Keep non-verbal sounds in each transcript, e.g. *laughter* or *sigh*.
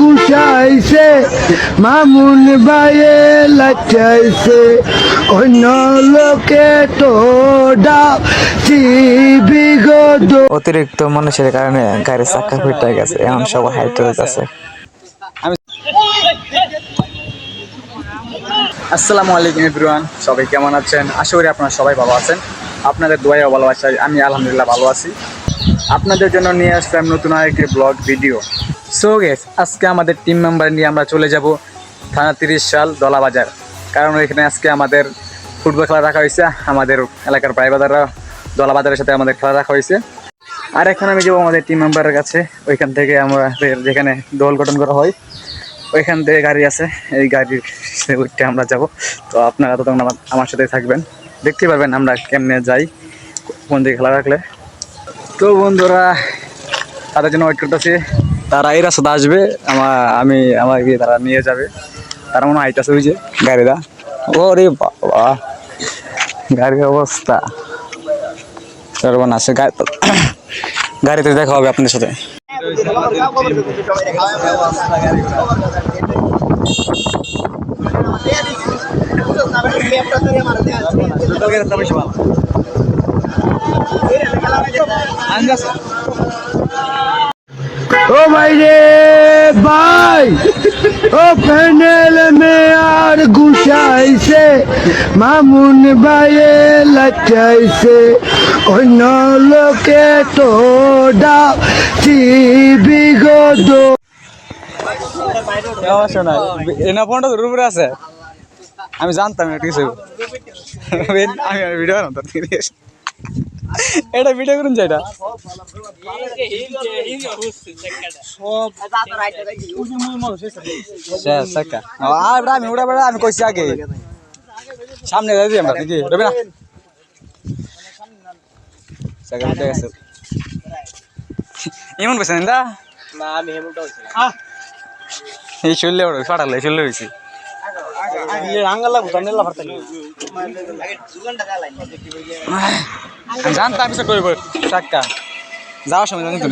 গুছাইছে মামুন ভাইয়ে লাচাইছে অন্য লোকে তো অতিরিক্ত মানুষের কারণে গাড়ির চাকা ফিটে গেছে এমন সব হাইট আছে আসসালামু আলাইকুম এভরিওয়ান, সবাই কেমন আছেন? আশা করি আপনারা সবাই ভালো আছেন। আপনাদের দোয়াই ভালো আছে আমি আলহামদুলিল্লাহ ভালো আছি। আপনাদের জন্য নিয়ে আসলাম নতুন আরেকটি ব্লগ ভিডিও। সো গেস আজকে আমাদের টিম মেম্বার নিয়ে আমরা চলে যাব থানা তিরিশ সাল দলাবাজার। কারণ এখানে আজকে আমাদের ফুটবল খেলা রাখা হয়েছে, আমাদের এলাকার প্রাইবাদাররা দলাবাজারের সাথে আমাদের খেলা রাখা হয়েছে। আর এখন আমি যাব আমাদের টিম মেম্বারের কাছে। ওইখান থেকে আমাদের যেখানে দল গঠন করা হয়। ওইখান থেকে গাড়ি আছে, এই গাড়ির উঠতে আমরা যাব। তো আপনারা তো তখন আমার আমার সাথে থাকবেন। দেখতে পারবেন আমরা কেমনে যাই, কোন দিকে খেলা রাখলে। তো বন্ধুরা, তাদের জন্য ওয়েট করতেছি। তারা এই রাস্তাতে আসবে, আমার, আমি, আমাকে তারা নিয়ে যাবে। তারা মনে হয় আইতাছে ওই যে গাড়িটা। ও রে বাবা, গাড়ির অবস্থা। সর্বনাশ, গাড়ি *coughs* গাড়িতে দেখা হবে আপনাদের সাথে। ও ভাই রে ভাই। ও প্যান্ডেল মেয়ার গুছাইছে মামুন ভাইয়ে লাচাইছে অন্য লোকে তো এনা ফোনটা আছে। আমি জানতাম এটা কিছু। আমি ভিডিও এটা ভিডিও করুন এটা শেষ সাকা। আর আমি উড়া বেড়া আমি কইছি আগে। সামনে যাই আমরা নাকি? রবি না? এমন কইছেন দা এই চললে ওড়ে ফাটালে চললে হইছে। আমি জানতাম কিছু করব টাকা যাওয়ার সময় জানি তো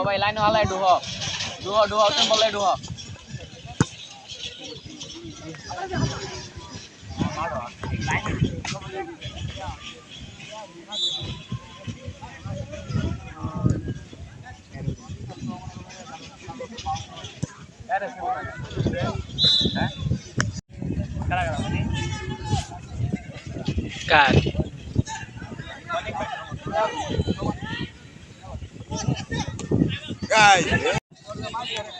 Bay lain halai dua. Dua dua kan boleh dua. Kan. আরে